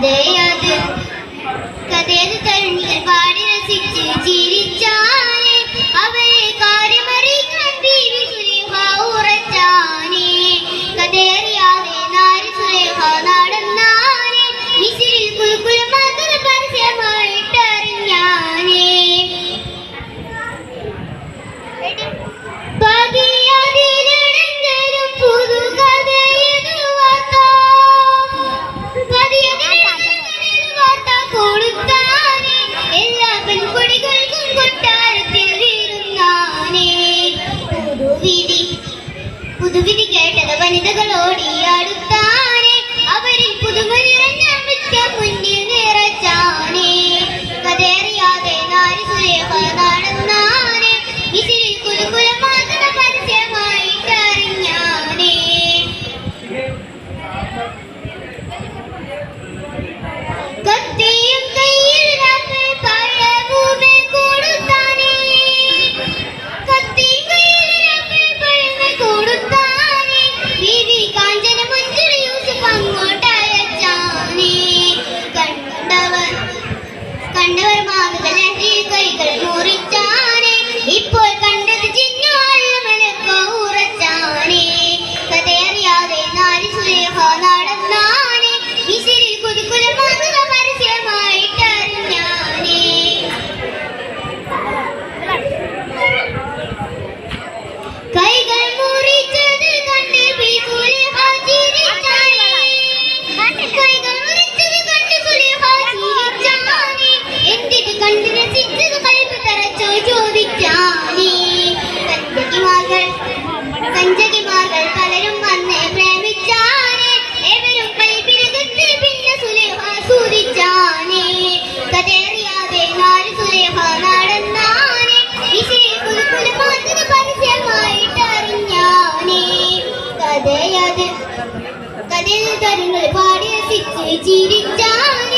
Friday. പുതുവിധി കേട്ടത് വനിതകൾ ഓടിയാടുത്താ 是这一个人。കുറയാതെ കഥയിൽ ചിരിച്ചാണ്